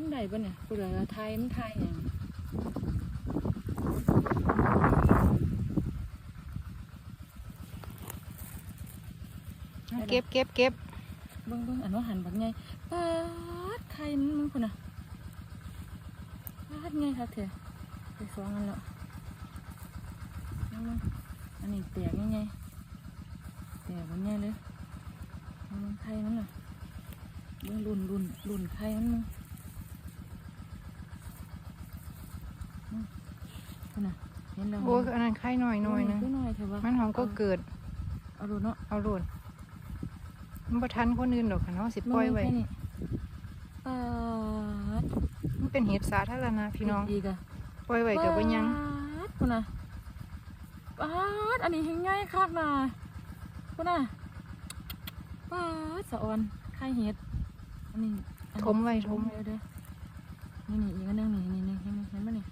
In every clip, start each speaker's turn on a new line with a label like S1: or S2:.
S1: มันได้ปะเนี่ยกูเหลือไทยมันไทยอย่าง
S2: เก็บเก็บเก็บ
S1: เบิ้งเบิ้งอันว่าหันบักไงปาดไทยมันมันคนน่ะปาดไงครับเถอะไปสองอันแล้วเอามาอันนี้แตกยังไงแตกบักไงเลยเอามันไทยมันน่ะเบิ้งรุ่นรุ่นรุ่นไทยมันมึงอืม คนน่ะเห็นแล้ว
S2: โอ้ยอันนั้นไข่หน่อยหน่อยหนึง
S1: โน้อยเถอะวะ
S2: มันหอมก็เกิด
S1: เอาดูเนาะ
S2: เอาโลดมันประทันคนอื่นดอกค่ะเนาะสิปล่อยไว้
S1: แค่นี้ปาด
S2: มันเป็นเห็ดสาธารณะพี่น้อง
S1: อีกอะ
S2: ปล่อยไว้กับว่ายัง
S1: ปาดคุณน่ะปาดอันนี้เห็นง่ายคักนะคุณน่ะปาดสะออนไข่เห็ดอันนี้อันนี้
S2: ทมไว้ทม
S1: ไว้เด้อนี่นี่อีกอันหนึงนี่นี่นี่เห็นไหมเห็นไหมนี่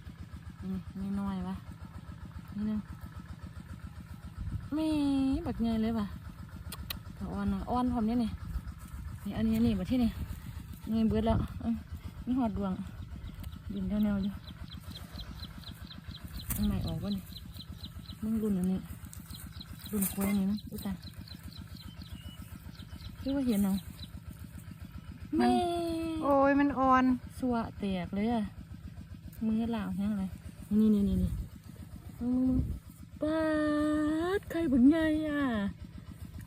S1: นี่นี่น้อยวะนี่หนึง มีบักใหญ่เลยว่ะสะออนอะอ่อนพร้อมเนี่ยนี่นี่อันนี้อันนี้บัดที่นี่นี่เบิดแล้วเอ้ยนี่หอดดวงดินแนวๆอยู่อันใหม่ออกวะนี่มึงรุ่นอันนี้รุ่นควายนี่นะอุ้ยตายคือว่าเห็นเนาะแม่
S2: โอ้ยมันอ่อน
S1: สวะแตกเลยอะมือเหล่าแห้งเลยนี่นี่นี่นี่มึงมึงมึงปา ดใครบุญใหญ่อะ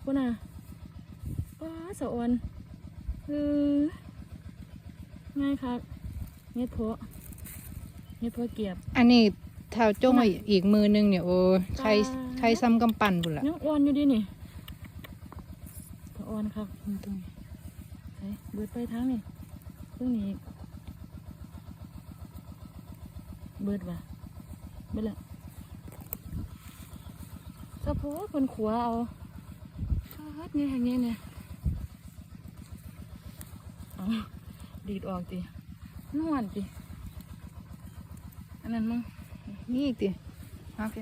S1: คนน่ะปาสะออนเออง่ายครับเน็ดโพะเน็ดโพะเกียบ
S2: อันนี้เท้าจ้งอีกมือหนึงเนี่ยโอ้ยไข่ไข่ซ้ำกำปั่นบุ่นละ
S1: ยังอ่อนอยู่ดินี่สะออนครับตรงตรงนี้ไปเบิดไปทางนี่เพิ่งนี้เบิดว่ะเบิดละ สะโพกคนขัวเอาฟาดเนี่ยอย่างเงี้ยเนี่ยเอาดีดออกตินวดติอันนั้นมั้ง
S2: นี่อีกดิโอเค